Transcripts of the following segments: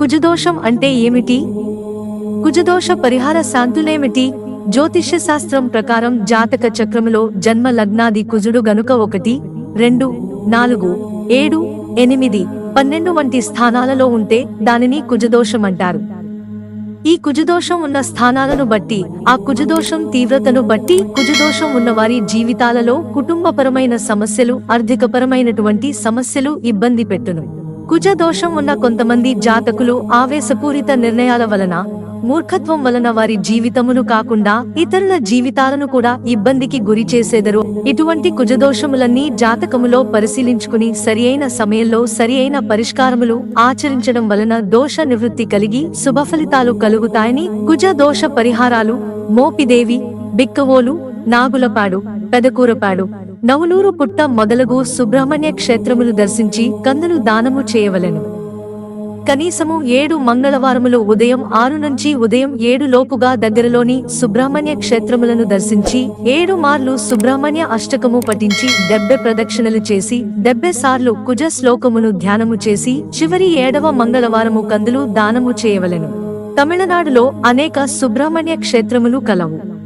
కుజదోషం అంటే ఏమిటి? కుజదోష పరిహార శాంతులేమిటి జ్యోతిష్య శాస్త్రం ప్రకారం జాతక చక్రములో జన్మ లగ్నాది కుజుడు గనుక ఒకటి రెండు నాలుగు ఏడు ఎనిమిది పన్నెండు వంటి స్థానాలలో ఉంటే దానిని కుజదోషం అంటారు. ఈ కుజదోషం ఉన్న స్థానాలను బట్టి ఆ కుజదోషం తీవ్రతను బట్టి కుజదోషం ఉన్నవారి జీవితాలలో కుటుంబపరమైన సమస్యలు ఆర్థికపరమైనటువంటి సమస్యలు ఇబ్బంది పెట్టును. కుజదోషం ఉన్న కొంతమంది జాతకులు ఆవేశపూరిత నిర్ణయాల వలన మూర్ఖత్వం వలన వారి జీవితమును కాకుండా ఇతరుల జీవితాలను కూడా ఇబ్బందికి గురి చేసేదరు. ఇటువంటి కుజదోషములన్నీ జాతకములో పరిశీలించుకుని సరియైన సమయంలో సరియైన పరిష్కారములు ఆచరించడం వలన దోష నివృత్తి కలిగి శుభ ఫలితాలు కలుగుతాయని కుజదోష పరిహారాలు మోపిదేవి బిక్కవోలు నాగులపాడు పెదకూరపాడు నవలూరు పుట్ట మొదలగు సుబ్రహ్మణ్య క్షేత్రములు దర్శించి కందులు దానము చేయవలెను. కనీసము ఏడు మంగళవారములు ఉదయం ఆరు నుంచి ఉదయం ఏడు లోపుగా దగ్గరలోని సుబ్రహ్మణ్య క్షేత్రములను దర్శించి ఏడు మార్లు సుబ్రహ్మణ్య అష్టకము పఠించి డెబ్బె ప్రదక్షిణలు చేసి డెబ్బె సార్లు కుజ శ్లోకమును ధ్యానము చేసి చివరి ఏడవ మంగళవారము కందులు దానము చేయవలెను. తమిళనాడులో అనేక సుబ్రహ్మణ్య క్షేత్రములు కలవు.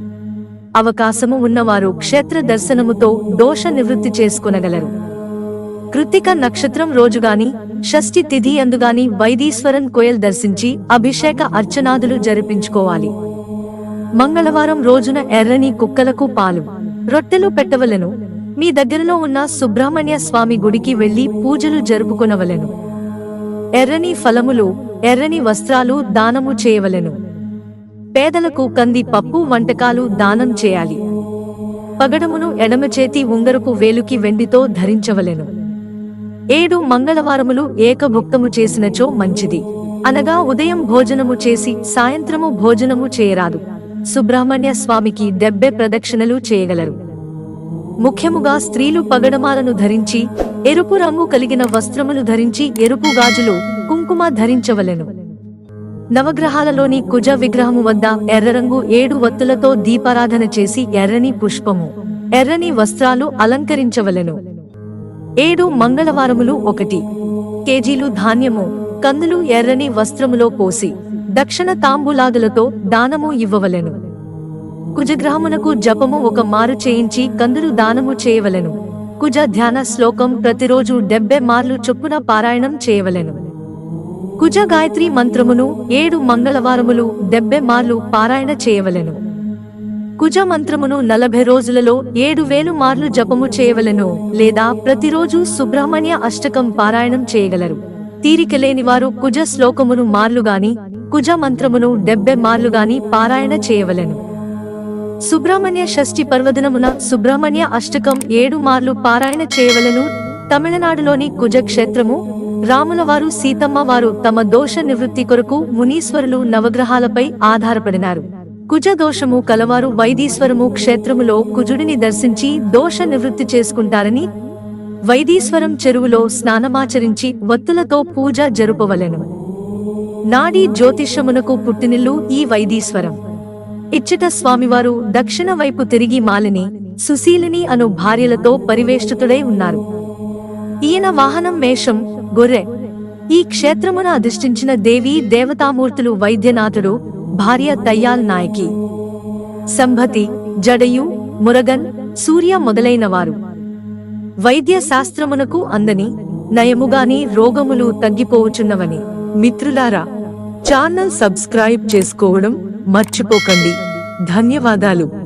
అవకాశము ఉన్నవారు క్షేత్ర దర్శనముతో దోష నివృత్తి చేసుకొనగలరు. కృత్తిక నక్షత్రం రోజుగాని షష్ఠి తిథి అందుగాని వైదీశ్వరన్ కోయల్ దర్శించి అభిషేక అర్చనాదులు జరిపించుకోవాలి. మంగళవారం రోజున ఎర్రని కుక్కలకు పాలు. రొట్టెలు పెట్టవలెను. మీ దగ్గరలో ఉన్న సుబ్రహ్మణ్య స్వామి గుడికి వెళ్ళి పూజలు జరుపుకొనవలెను. ఎర్రని ఫలములు ఎర్రని వస్త్రాలు దానము చేయవలెను. పేదలకు కంది పప్పు వంటకాలు దానం చేయాలి. పగడమును ఎడమ చేతి ఉంగరపు వేలుకి వెండితో ధరించవలెను. ఏడు మంగళవారములు ఏకభుక్తము చేసినచో మంచిది. అనగా ఉదయం భోజనము చేసి సాయంత్రము భోజనము చేయరాదు. సుబ్రహ్మణ్య స్వామికి డెబ్బె ప్రదక్షిణలు చేయగలరు. ముఖ్యముగా స్త్రీలు పగడమాలను ధరించి ఎరుపు రంగు కలిగిన వస్త్రములు ధరించి ఎరుపు గాజులు కుంకుమ ధరించవలెను. నవగ్రహాలలోని కుజ విగ్రహము వద్ద ఎర్రరంగు ఏడు వత్తులతో దీపారాధన చేసి ఎర్రని పుష్పము ఎర్రని వస్త్రాలు అలంకరించవలెను. ఏడు మంగళవారములు ఒకటి. కేజీలు ధాన్యము కందులు ఎర్రని వస్త్రములో పోసి దక్షిణ తాంబూలాదులతో దానము ఇవ్వవలెను. కుజగ్రహమునకు జపము ఒక మారు చేయించి కందులు దానము చేయవలెను. కుజ ధ్యాన శ్లోకం ప్రతిరోజు డెబ్బె మార్లు చొప్పున పారాయణం చేయవలెను. కుజ గాయత్రి మంత్రమును ఏడు మంగళవారములు డెబ్బె మార్లు పారాయణ చేయవలెను. కుజ మంత్రమును నలభై రోజులలో ఏడు వేలు మార్లు జపము చేయవలెను లేదా ప్రతిరోజు సుబ్రహ్మణ్య అష్టకం పారాయణం చేయగలరు. తీరిక లేని వారు కుజ శ్లోకమును మార్లుగాని కుజ మంత్రమును డెబ్బె మార్లుగాని పారాయణ చేయవలెను. సుబ్రహ్మణ్య షష్ఠి పర్వదినమున సుబ్రహ్మణ్య అష్టకం ఏడు మార్లు పారాయణ చేయవలెను. తమిళనాడులోని కుజ క్షేత్రము రాముల వారు సీతమ్మ వారు తమ దోష నివృత్తి కొరకు మునీశ్వరులు నవగ్రహాలపై ఆధారపడినారు. కుజ దోషము కలవారు వైదీశ్వరము క్షేత్రములో కుజుడిని దర్శించి దోష నివృత్తి చేసుకుంటారని వైదీశ్వరం చెరువులో స్నానమాచరించి వత్తులతో పూజ జరుపవలెను. నాడీ జ్యోతిషమునకు పుట్టినిల్లు ఈ వైదీశ్వరం. ఇచ్చట స్వామివారు దక్షిణ వైపు తిరిగి మాలిని సుశీలిని అను భార్యలతో పరివేష్టితుడై ఉన్నారు. ఈయన వాహనం మేషం గొర్రె. ఈ క్షేత్రమున అధిష్ఠించిన దేవీ దేవతామూర్తులు వైద్యనాథుడు భార్య తయ్యాల్ నాయకి. సంభతి జడయు మురగన్ సూర్య మొదలైనవారు. వైద్య శాస్త్రమునకు అందని నయముగాని రోగములు తగ్గిపోవచున్నవని మిత్రులారా ఛానల్ సబ్స్క్రైబ్ చేసుకోవడం మర్చిపోకండి. ధన్యవాదాలు.